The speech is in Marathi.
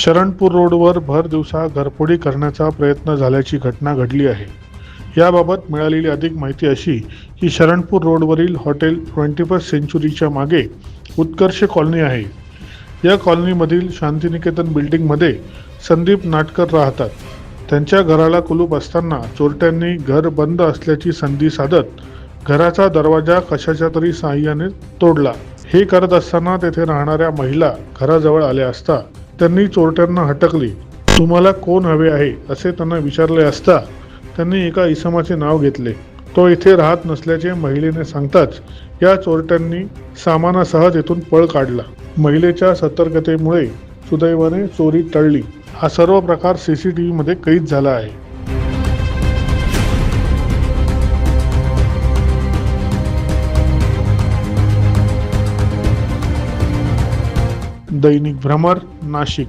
शरणपूर रोडवर भर दिवसा घरफोडी करण्याचा प्रयत्न झाल्याची घटना घडली आहे. याबाबत मिळालेली अधिक माहिती अशी की शरणपूर रोडवरील हॉटेल ट्वेंटी फर्स्ट सेंचुरीच्या मागे उत्कर्ष कॉलनी आहे. या कॉलनीमधील शांतिनिकेतन बिल्डिंगमध्ये संदीप नाटकर राहतात. त्यांच्या घराला कुलूप असताना चोरट्यांनी घर बंद असल्याची संधी साधत घराचा दरवाजा कशाच्या तरी साहाय्याने तोडला. हे करत असताना तेथे राहणाऱ्या महिला घराजवळ आल्या असता त्यांनी चोरट्यांना हटकली. तुम्हाला कोण हवे आहे असे त्यांना विचारले असता त्यांनी एका इसमाचे नाव घेतले. तो इथे राहत नसल्याचे महिलेने सांगताच या चोरट्यांनी सामानासह तेथून पळ काढला. महिलेच्या सतर्कतेमुळे सुदैवाने चोरी टळली. हा सर्व प्रकार सी सी टी व्हीमध्ये कैद झाला आहे. दैनिक भ्रमर नाशिक.